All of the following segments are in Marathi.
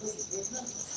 pessoas que pensam.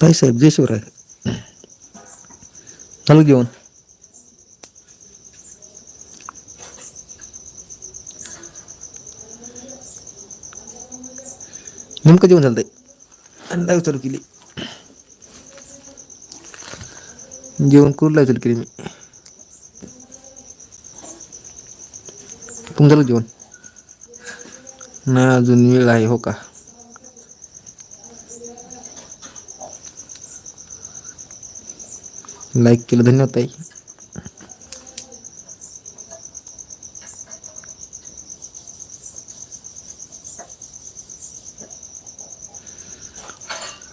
ताई साहेब जय शिवराय झालं घेऊन. नेमकं जेवण झालं ताई चालू केली. जेवण करून लाव चालू केली मी. तुम झालं जेवण? नाही अजून वेळ आहे हो का? लाईक केलं धन्यवाद ताई.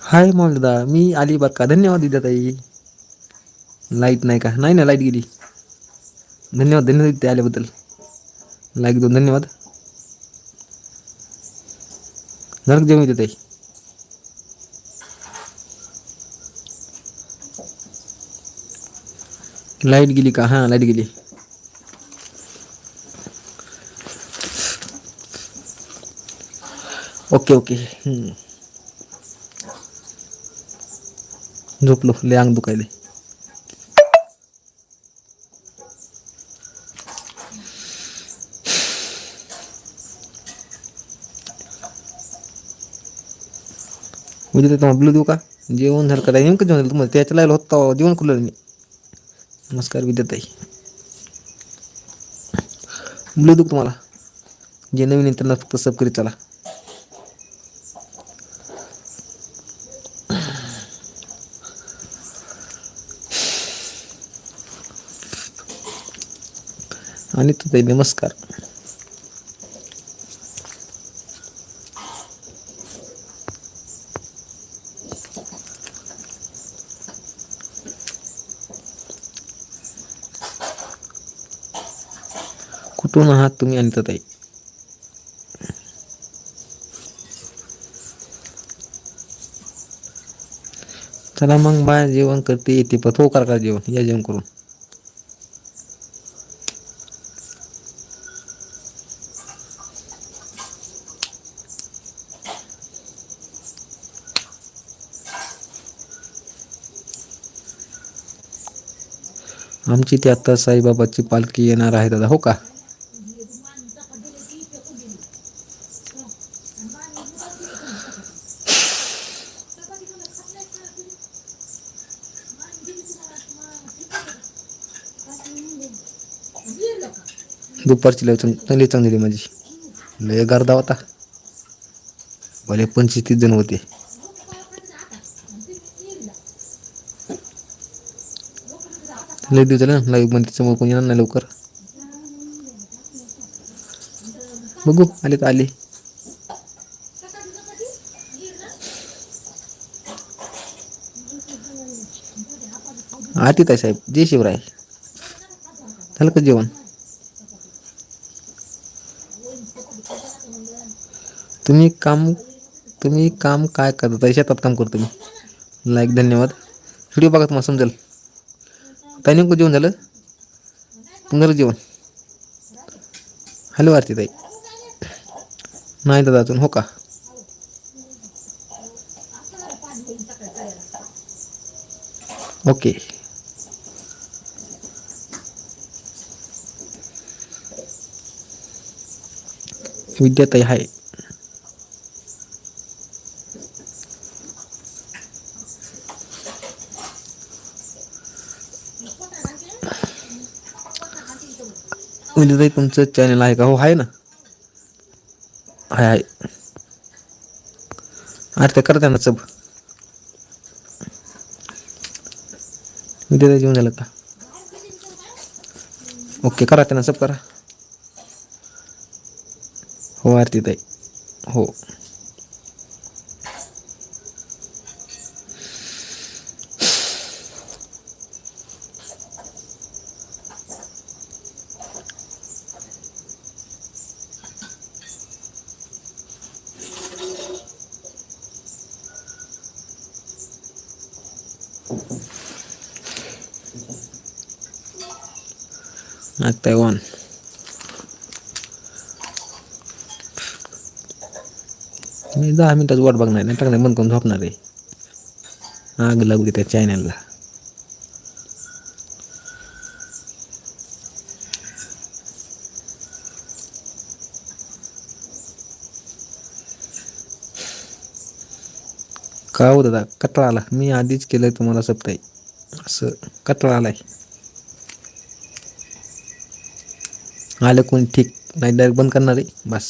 हाय दादा मी आली बर का? धन्यवाद दिदा ताई. लाइट नाही का? नाही ना लाइट गेली. धन्यवाद धन्यवाद ते आल्याबद्दल. लाईक दोन धन्यवाद. झालं जेवण येते ताई. लाइट गेली का हां लाइट गेली ओके ओके झोपलो लय अंग दुखायले उद्या तुम्हाला ब्लू देऊ का जेवण झालं का नेमकं जेवण झालं तुम्हाला त्याच्या लायला होता जेवण खुलं मी नमस्कार विद्याताई. ब्लू दुख तुम्हाला जे नवीन आहे फक्त सब करीत चला. आणि तुझे नमस्कार. कुठून आहात तुम्ही अनिताताई चला मग बाय जेवण करते येते पथो हो, कर का जेवण. या जेवण करून. आमची ते आत्ता साईबाबाची पालखी येणार आहे दादा. हो का? दुपारची लय चांगली चांगली माझी. लय गर्दा होता. भले पंचवीस तीस जण होते. लय दिवस झालं ना लाईव्हमध्ये समोर कोणी येणार नाही लवकर. बघू आले तर आले. आतीत आहे साहेब जय शिवराय. झालं का जेवण? तुम्ही काम तुम्ही काम काय करता? शेतात काम करतो मी. लाईक धन्यवाद. व्हिडिओ बघा तुम्हाला समजेल. ताई नेमकं जेवण झालं? पुन्हा जेवण. हॅलो आरती ताई नाही दादा अजून हो का? ओके विद्याताई हाय म्हणजे विद्याताई तुमचं चॅनल आहे का? हो आहे ना. हाय हाय. अरे ते करते ना सब विद्याताई जेवण झालं का? ओके करा त्यांना सब करा. हो आरती ताई. हो. आता वन मी दहा मिनिटाची वाट बघणार नाही टाकणार बंद करून झोपणार आहे आग लागू दे त्या चॅनलला का हो दादा कटाळा आला मी आधीच केलंय तुम्हाला सप्ताही असं कटाळा आलाय आलं कोणी ठीक नाही डायरेक्ट बंद करणार आहे बस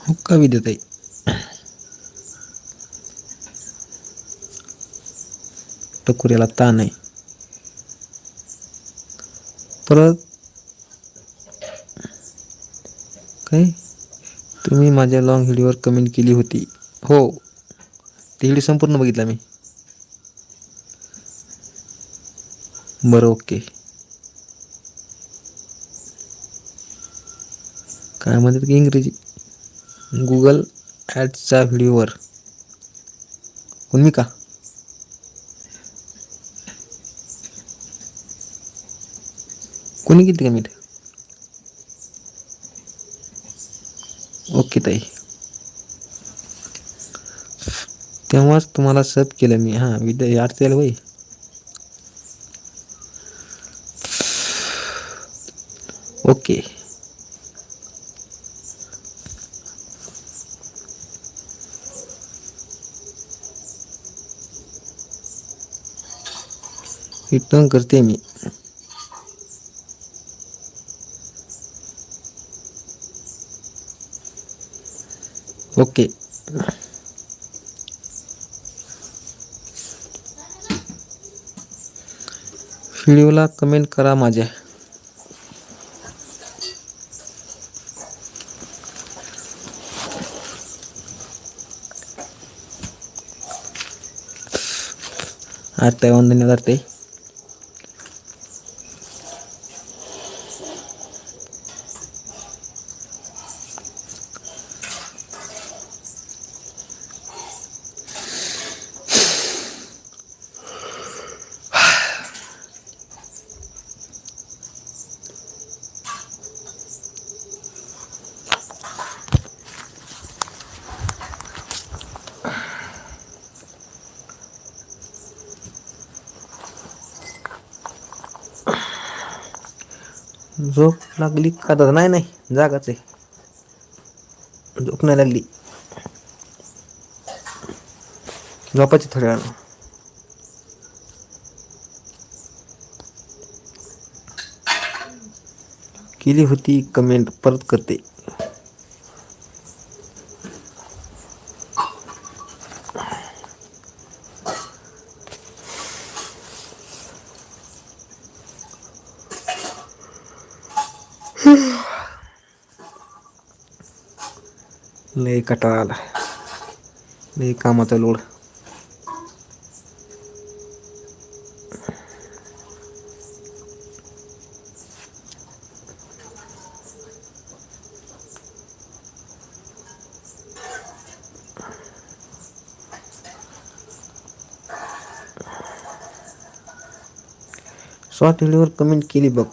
हो का विद्याताई टकुऱ्याला ताण आहे परत काय तुम्ही माझ्या लॉंग व्हिडिओवर कमेंट केली होती हो ते व्हिडिओ संपूर्ण बघितला मी बरं ओके. काय म्हणतात की इंग्रजी? गुगल ॲडच्या व्हिडिओवर. कोण मी का? कोणी किती का मीठ? ओके ताई. तेव्हाच तुम्हाला सब केलं मी. हां विद्या आरती आलं वय ओके रिटर्न करते मी ओके व्हिडिओला कमेंट करा माझ्या आता धन्यवाद ते झोप लागली. का नाही नाही. जागाच आहे. झोप नाही लागली. झोपायची थोड्या वेळानं. केली होती कमेंट परत करते. लय कटाळा आला लय कामाचा लोड शॉर्ट व्हिडिओवर कमेंट केली बघ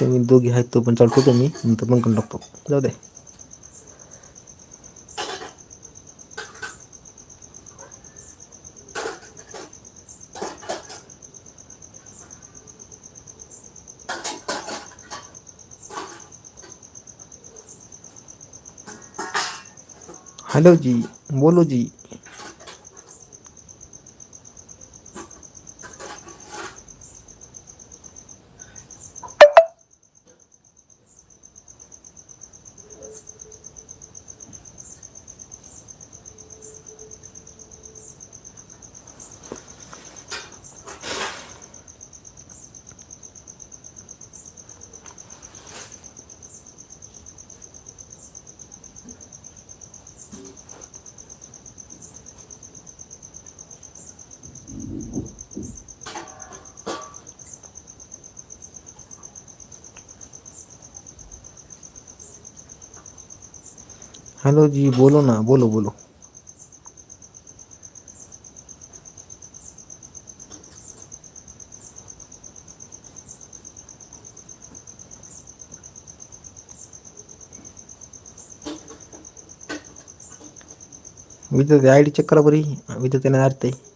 तुम्ही दोघी आहेत तो पण चालतो का मी नंतर पण करून टाकतो. जाऊ दे. हॅलो जी बोलो जी. हेलो जी बोलो ना बोलो बोलो विद्यार्थी आय डी चेक करा बरी विद्यार्थ्याने अर्थ आहे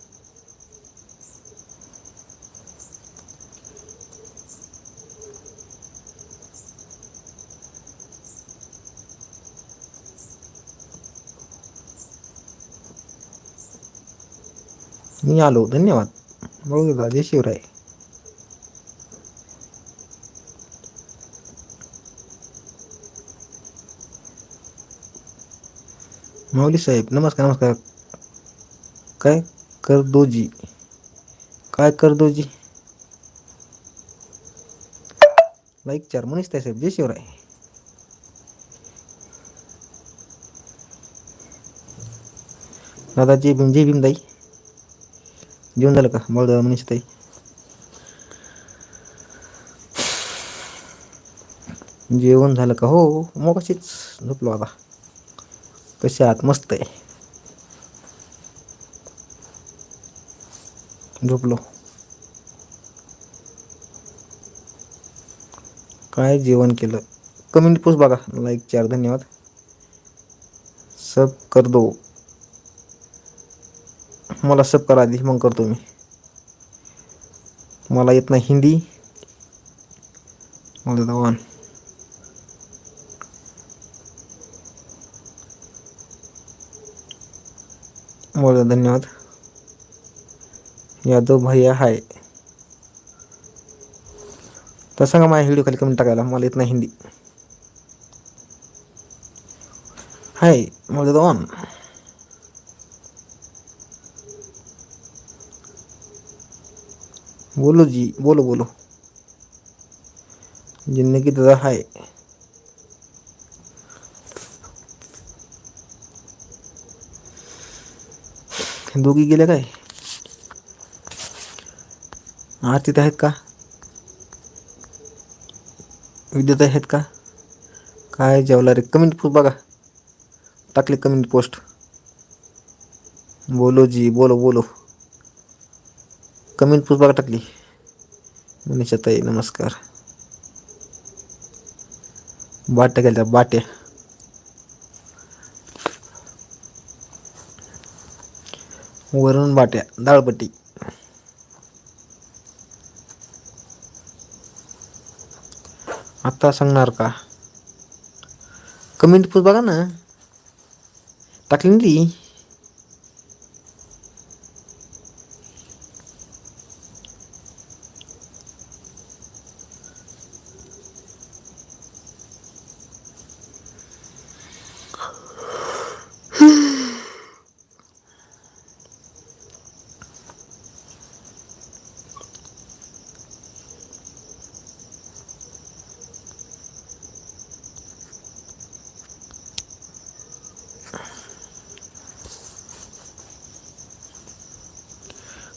मी आलो. धन्यवाद. बघू दादा शिवराय. माऊली साहेब नमस्कार नमस्कार. काय कर दोजी काय कर दोजी लाईक चार. मनीष ताई साहेब जय शिवराय. दादा जय भीम जय भीमदाई. जेवण झालं का? बळदादा मनीष ताई जेवण झालं का? हो मग कशीच झोपलो आता कसे आत मस्त आहे. झोपलो. काय जेवण केलं? कमेंट पोस्ट बघा. लाईक चार धन्यवाद. सब कर दो. मला सब करा आधी मग करतो मी. मला येत नाही हिंदी. मला वन बोला धन्यवाद. यादव भैया हाय तर सांगा माझ्या व्हिडिओ खाली कमेंट टाकायला. मला येत नाही हिंदी. हाय मला ऑन बोलो जी, बोलो बोलो। ज़िंदगी दादा हाय दोघी गेल्या काय आरतीत आहेत का? विद्युत आहेत का? काय जेवला रे कमेंट प बघा। टाकले कमेंट पोस्ट। बोलो जी, बोलो बोलो। कमेंट पुस बघा टाकली मनीषा ताई नमस्कार बाट्या केल्या बाट्या वरण बाट्या डाळबट्टी आत्ता सांगणार का कमेंट पण बघा ना टाकली ना ती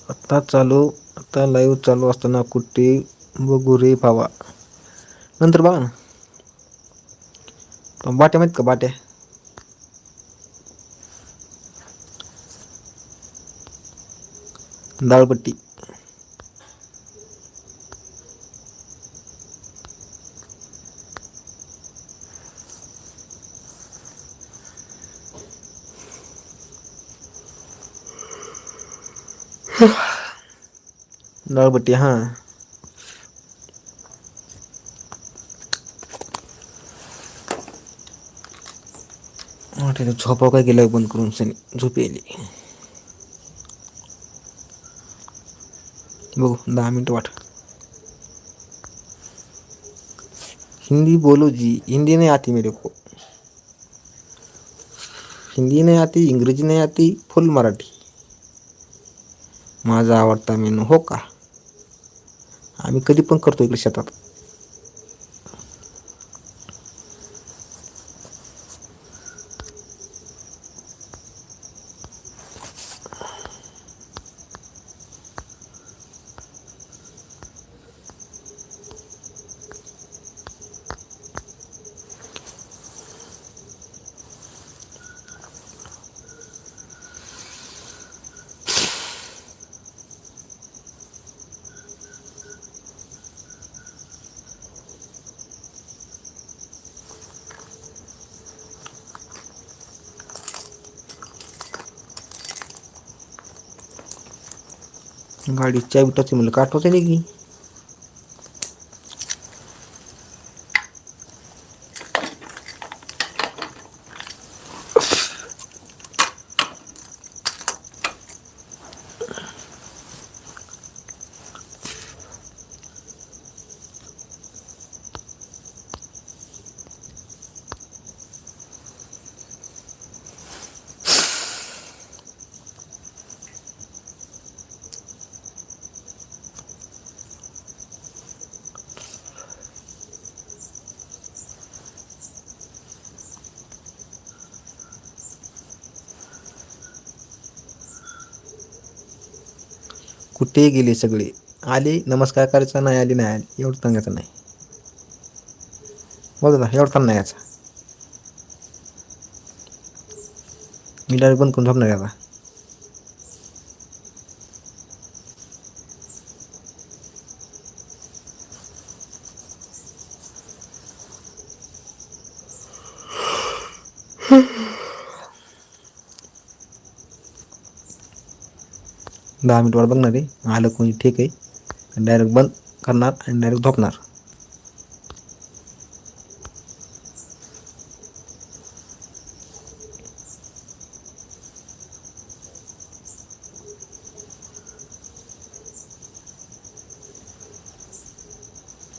आत्ता चालू आता लाईव्ह चालू असताना कुठे बघू रे भावा. नंतर बघा ना. बाट्या माहीत का बाट्या? दाळपट्टी. दाळपट्टी हां. झोपाव काय गेलं बंद करून सनी? झोप येईल बघू दहा मिनटं वाट. हिंदी बोलो जी हिंदी नहीं आती मेरे को. हिंदी नाही आती इंग्रजी नाही आती फुल मराठी. माझा आवडता मेनू हो का? आम्ही कधी पण करतो इकडे शेतात. गाडी चावी टाकते म्हणलं काठवते नाही की? कुठे गेले सगळे. आले नमस्कार करायचा नाही आली नाही आली. एवढं सांगायचं नाही. बघ ना एवढं ताण नाही याचा. मी डायरेक्ट बंद करून झोपणार आता. दहा मिनिट वाट बघणार आहे. आलं कोणी ठीक आहे. डायरेक्ट बंद करणार आणि डायरेक्ट झोपणार.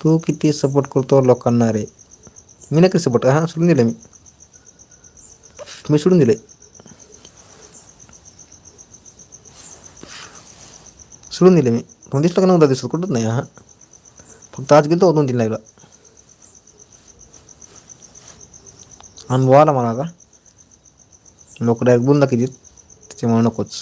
तू किती सपोर्ट करतो लोकांना रे? मी नाही सपोर्ट हां सोडून दिलं मी. मी सोडून दिले सोडून दिले मी दोन दिसलं का नव्हता दिसत कुठंच नाही हां फक्त आज गेलो दोन तीन लाईला अनुभव आला मला आता लोक डायरेक्ट बोलून दाखवतील त्याच्यामुळे नकोच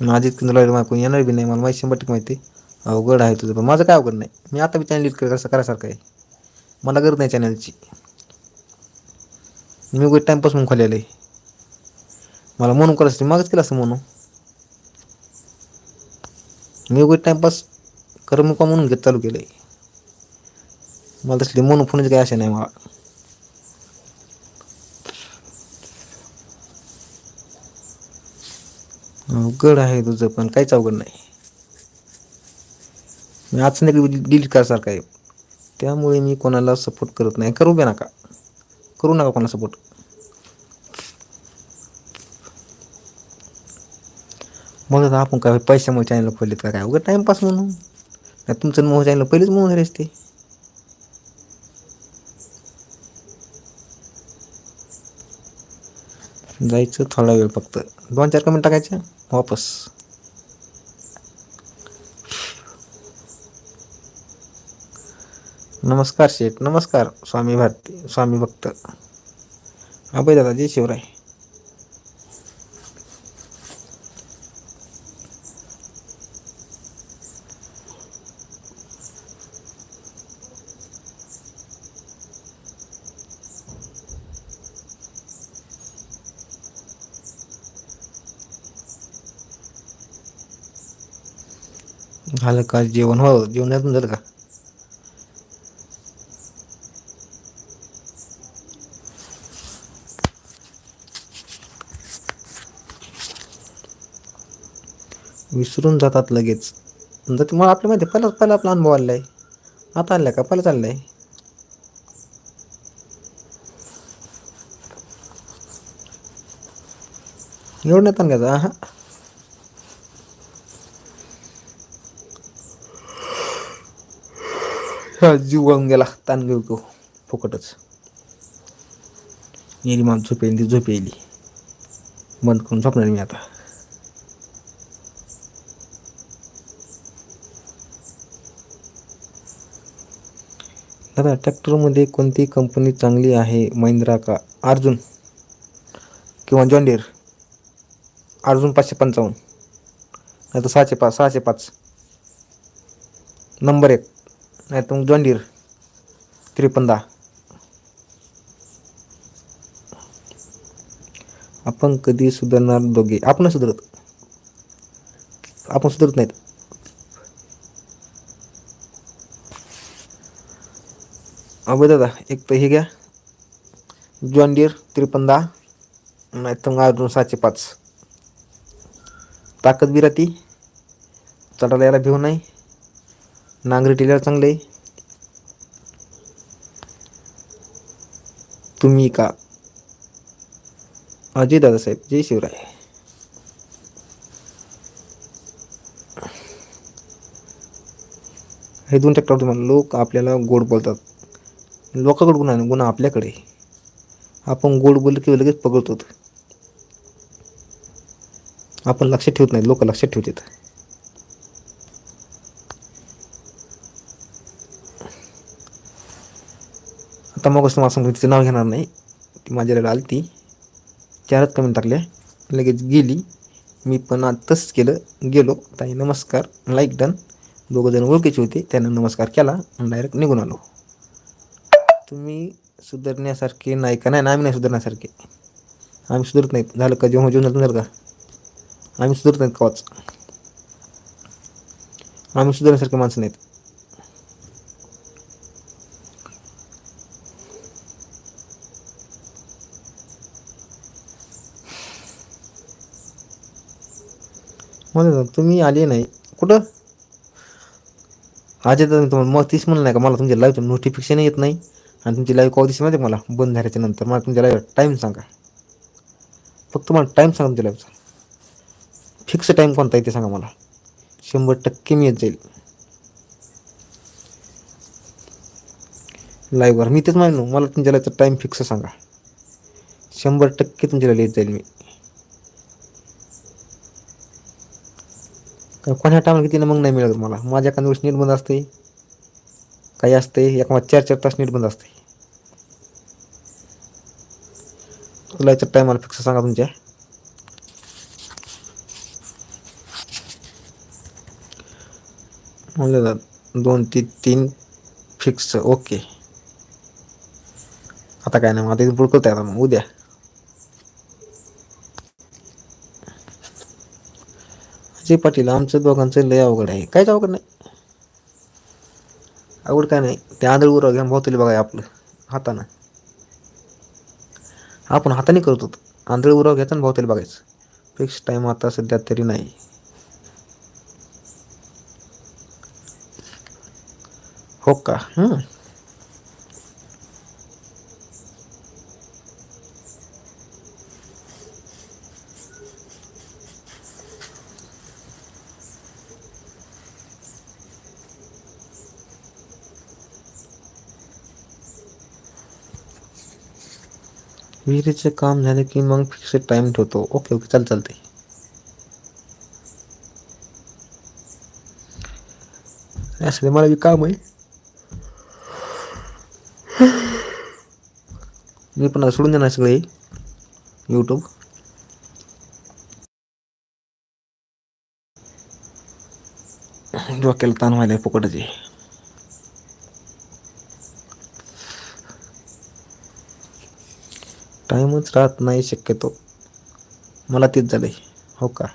माझी तुला कोण येणार बी नाही मला माहिती शंभर टक्के माहिती अवघड आहे तुझं पण माझं काय अवघड नाही मी आता बी चॅनल यूज कसं करायसारखं आहे मला गरज नाही चॅनलची मी उगाच टाइमपास म्हणून खोलेलं आहे मला म्हणून करायचं मागच केलं असं म्हणून. मी उघड टाइमपास करमुका म्हणून घेत चालू केलं आहे मला तसली म्हणून फोनची काही आशा नाही मला. अवघड आहे तुझं पण काहीच अवघड नाही. मी आज नाही डिलीट करासारखं आहे. त्यामुळे मी कोणाला सपोर्ट करत नाही. करू बे नका. करू नका कोणाला सपोर्ट मग आपण काय पैशामुळे चॅनल खोललेत का काय उगं टाईमपास म्हणून. नाही तुमचं मोह चॅनल पहिलेच म्हणून झाले असते जायचं थोडा वेळ फक्त. दोन चार कमेंट टाकायच्या वापस. नमस्कार शेठ नमस्कार स्वामी भारती स्वामी भक्त. अभय दादा जय शिवराय. झालं का जेवण. हो जेवण झालं झालं का? विसरून जातात लगेच. जर तुम्हाला आपल्या माहिती पहिला पहिला आपला अनुभव आलेला आहे आता आला का? पहिला चाललाय एवढं नाही ताण घ्यायचा. हा हा जीव वाळून गेला ताण घेऊ घेऊ फुकटच. येईल मान झोप येईल ती झोप येईल बंद करून झोपणार मी आता. दादा ट्रॅक्टरमध्ये कोणती कंपनी चांगली आहे? महिंद्रा का अर्जुन? किंवा जॉन्डियर अर्जुन पाचशे पंचावन्न. नाही तर सहाशे पाच सहाशे पाच. नंबर एक. नाही तर मग जॉन त्रेपन्न दहा. आपण कधी सुधारणार दोघे? आपण सुधारत. आपण सुधारत नाहीत. अभय दादा एक तर हे घ्या. जॉन त्रेपन्न दहा. नाही तर मग अजून सातशे पाच. ताकद बी राहती. चढायला यायला भिऊ नाही. नांगरी टेलर चांगलं? आहे तुम्ही का? अजय दादासाहेब जय शिवराय. हे दोन ट्रॅक्टर तुम्हाला लोक आपल्याला गोड बोलतात. लोकांकडे गुन्हा नाही गुन्हा आपल्याकडे. आपण गोड बोललं की लगेच पकडतो. आपण लक्षात ठेवत नाही लोक लक्षात ठेवतात. आता मग सांगतो तिचं नाव घेणार नाही. ती माझ्याला आली ती चारच कमेंट टाकल्या. लगेच गेली. मी पण आत्ताच केलं. गेलो. ताई नमस्कार. Like done. दोघं जण ओळखीचे होते. त्यानं नमस्कार केला आणि डायरेक्ट निघून आलो. तुम्ही सुधारण्यासारखे नाही का? नाही ना आम्ही नाही सुधारण्यासारखे. आम्ही सुधारत नाहीत. झालं का? जेव्हा जेवण झालं का? आम्ही सुधारत नाहीत कवाच. आम्ही सुधारण्यासारखे माणसं नाहीत. मला तुम्ही आले नाही. कुठं? आज येतात मी तुम्हाला मग तीच म्हणलं नाही का मला तुमच्या लाईव्हचं नोटिफिकेशन येत नाही. आणि तुमची लाईव्ह कॉल दिसत माहिती आहे मला बंद झाल्याच्यानंतर मला तुमच्या लाईव्ह टाईम सांगा. फक्त मला टाईम सांगा तुमच्या लाईव्हचा फिक्स टाईम कोणता आहे ते सांगा मला. शंभर टक्के मी येत जाईल. लाईव्हवर मी तेच माहिती मला तुमच्या लाईव्हचा टाईम फिक्स सांगा. शंभर टक्के तुमच्या लाईव्ह येत जाईल मी. तर कोणा टायमाला किती मग नाही मिळत मला. माझ्या एखाद्या वेळेस नीट बंद असते काही असते एका चार चार तास नीट बंद असते. तुला याच्या टायमाला फिक्स सांगा तुमच्या. म्हणलं दोन ते तीन फिक्स ओके आता काय नाही मग आता इथून आहे आता मग उद्या. अजय पाटील आमचं दोघांचं लय अवघड आहे. काहीच अवघड नाही. अवघड काय नाही. ते आंधळ उराव घ्या भावतली बघाय आपलं हातानं. आपण हाताने करतो आंधळ उराव घ्यायचा आणि भावतली बघायचं. फिक्स टाईम आता सध्या तरी नाही. हो का? विहिरीचं काम झालं की मग फिक्स टाईम ठेवतो ओके ओके चाल चालते। असं मला काम आहे मी पण सोडून देणार सगळे यूट्यूब डोक्याला ताण व्हायला फुकटचे टाईमच राहत नाही शक्यतो. मला तेच झालंय. हो का?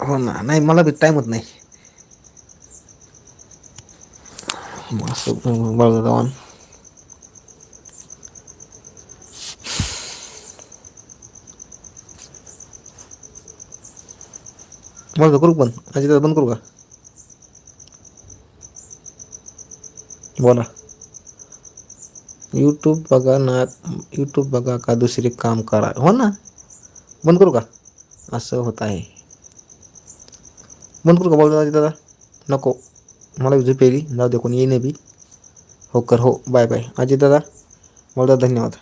हो ना. नाही मला बी टाईमच नाही. असं बळगवान बंद करू पण अजित बंद करू का? बोला. यूट्यूब बघा ना यूट्यूब बघा का दुसरे काम करा. हो ना? बंद करू का? असं होत आहे. बंद करू का बोल दादा नको. मला बी झोप जाऊ दे कोणी येईन बी. हो कर हो. Bye bye Ajit Dada? बोलता धन्यवाद.